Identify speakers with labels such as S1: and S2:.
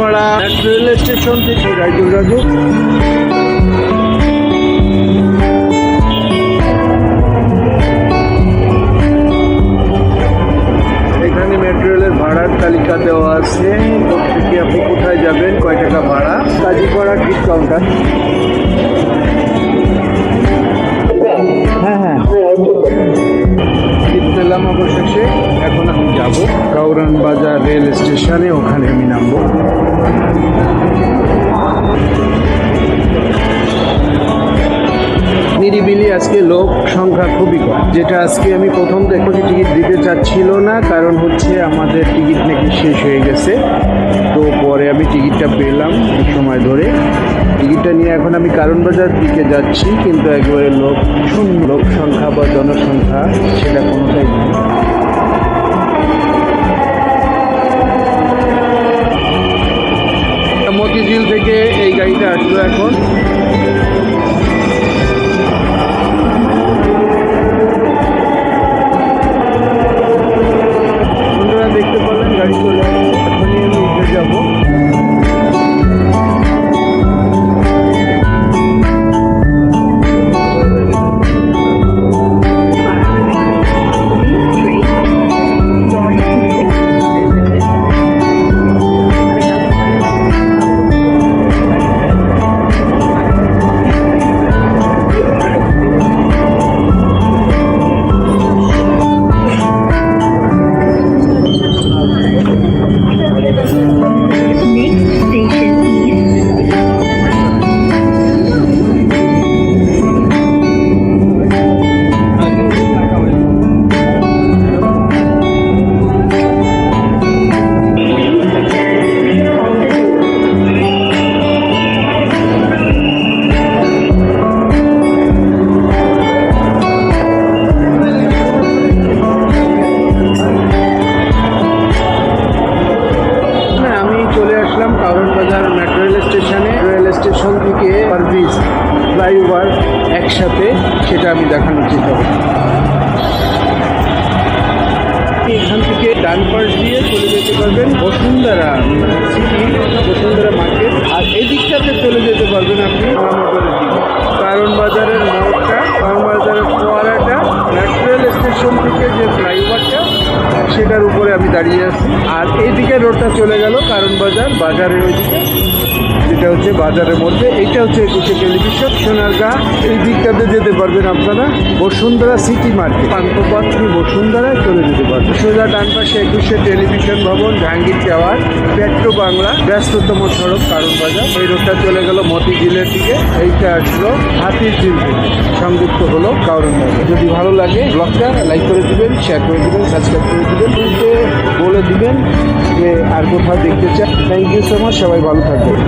S1: Station থেকে রাইজুর রাজু। এখানে metro রেলের ভাড়ার তালিকা দেওয়া আছে। প্রত্যেকে আপনি কোথায় যাবেন? কয় টাকা ভাড়া? কাজীপাড়া টিট কাউন্টার হ্যাঁ হ্যাঁ। পেলাম অবশেষে। বাজার রেল স্টেশনে ওখানে আমি নামবো। নিরিবিলি আজকে লোক সংখ্যা খুবই কম, যেটা আজকে আমি প্রথম দেখি টিকিট দিতে চাচ্ছিল না, কারণ হচ্ছে আমাদের টিকিট নাকি শেষ হয়ে গেছে। তো পরে আমি টিকিটটা পেলাম এক সময় ধরে। টিকিটটা নিয়ে এখন আমি কারণ বাজার দিকে যাচ্ছি, কিন্তু একেবারে লোক লোক সংখ্যা বা জনসংখ্যা সেটা কোনোটাই নেই। আসলো এখন বাজার মেট্রো রেল স্টেশনে রেল স্টেশন থেকে সার্ভিস ফ্লাইওভার একসাথে সেটা আমি দেখানোর চেষ্টা করব এখান থেকে ডান পাশ দিয়ে চলে যেতে পারবেন বসুন্ধরা সিটি বসুন্ধরা মার্কেট আর এই দিকটাতে চলে যেতে পারবেন আপনি রামনগরের দিকে। কারণ বাজারের মোড়টা, কারণ বাজারের ফোয়ারাটা মেট্রো রেল স্টেশন থেকে যে ফ্লাইওভারটা সেটার উপরে আমি দাঁড়িয়ে আর এইদিকে রোডটা চলে গেল, কারণ বাজার, বাজারের ওইদিকে। যেটা হচ্ছে বাজারের মধ্যে এইটা হচ্ছে একুশে টেলিভিশন সোনারগা এই দিকটাতে যেতে পারবেন আপনারা বসুন্ধরা সিটি মার্কেট। নিয়ে বসুন্ধরায় চলে যেতে পারবেন। সোজা ডান পাশে একুশে টেলিভিশন ভবন, জাহাঙ্গীর টাওয়ার, পেট্রো বাংলা, ব্যস্ততম সড়ক, কারণ বাজার। এই রোডটা চলে গেল মতিঝিলের দিকে। এইটা আসলো হাতির ঝিল সংযুক্ত হলো কারণ যদি ভালো লাগে ব্লগটা লাইক করে দিবেন শেয়ার করে দিবেন সাবস্ক্রাইব করে দিবেন। দিবেন যে আর কোথাও দেখতে চান। থ্যাংক ইউ সো মাচ সবাই ভালো থাকবেন।